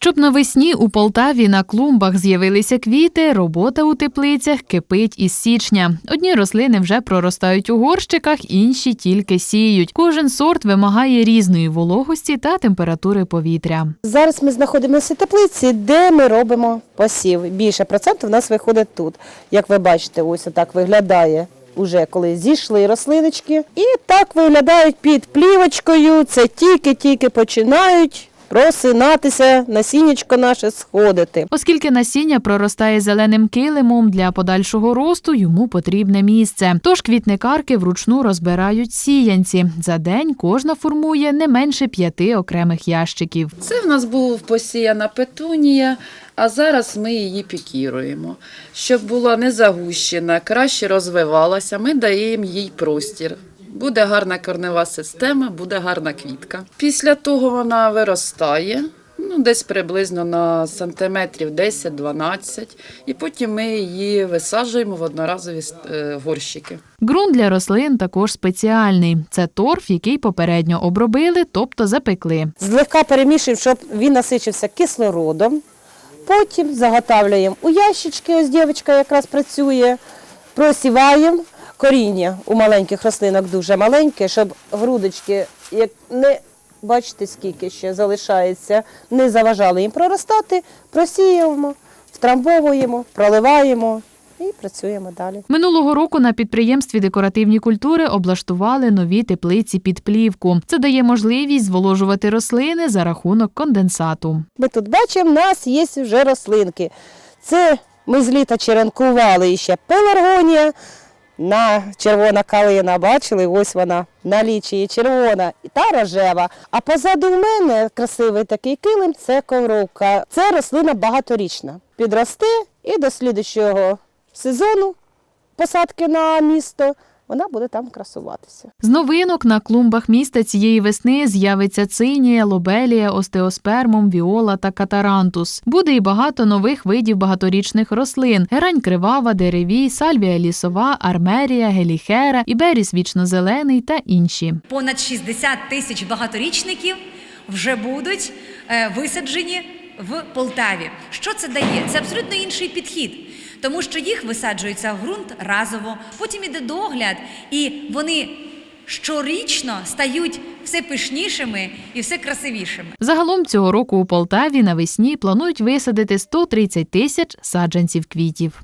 Щоб навесні у Полтаві на клумбах з'явилися квіти, робота у теплицях кипить із січня. Одні рослини вже проростають у горщиках, інші тільки сіють. Кожен сорт вимагає різної вологості та температури повітря. Зараз ми знаходимося в теплиці, де ми робимо посів. Більше процентів у нас виходить тут. Як ви бачите, ось так виглядає. Уже коли зійшли рослиночки, і так виглядають під плівочкою. Це тільки-тільки починають просинатися, насіннячко наше сходити. Оскільки насіння проростає зеленим килимом для подальшого росту, йому потрібне місце. Тож квітникарки вручну розбирають сіянці. За день кожна формує не менше п'яти окремих ящиків. Це в нас був посіяна петунія, а зараз ми її пікіруємо. Щоб була не загущена, краще розвивалася, ми даємо їй простір. Буде гарна корнева система, буде гарна квітка. Після того вона виростає, ну, десь приблизно на сантиметрів 10-12, і потім ми її висаджуємо в одноразові е, горщики. Ґрунт для рослин також спеціальний. Це торф, який попередньо обробили, тобто запекли. Злегка перемішуємо, щоб він насичився кислородом. Потім заготавлюємо у ящички, ось дівчинка якраз працює, просіваємо. Коріння у маленьких рослинок дуже маленьке, щоб грудочки, як не бачите, скільки ще залишається, не заважали їм проростати, просіюємо, втрамбовуємо, проливаємо і працюємо далі. Минулого року на підприємстві декоративні культури облаштували нові теплиці під плівку. Це дає можливість зволожувати рослини за рахунок конденсату. Ми тут бачимо, в нас є вже рослинки. Це ми з літа черенкували ще пеларгонія, на червона калина, бачили, ось вона налічує червона та рожева. А позаду в мене красивий такий килим це ковровка. Це рослина багаторічна. Підросте і до слідчого сезону посадки на місто вона буде там красуватися. З новинок на клумбах міста цієї весни з'явиться цинія, лобелія, остеоспермум, віола та катарантус. Буде і багато нових видів багаторічних рослин: герань кривава, деревій, сальвія лісова, армерія, геліхера, іберіс вічнозелений та інші. Понад 60 тисяч багаторічників вже будуть е, висаджені в Полтаві. Що це дає? Це абсолютно інший підхід, тому що їх висаджується в ґрунт разово, потім іде догляд, і вони щорічно стають все пишнішими і все красивішими. Загалом цього року у Полтаві навесні планують висадити 130 тисяч саджанців квітів.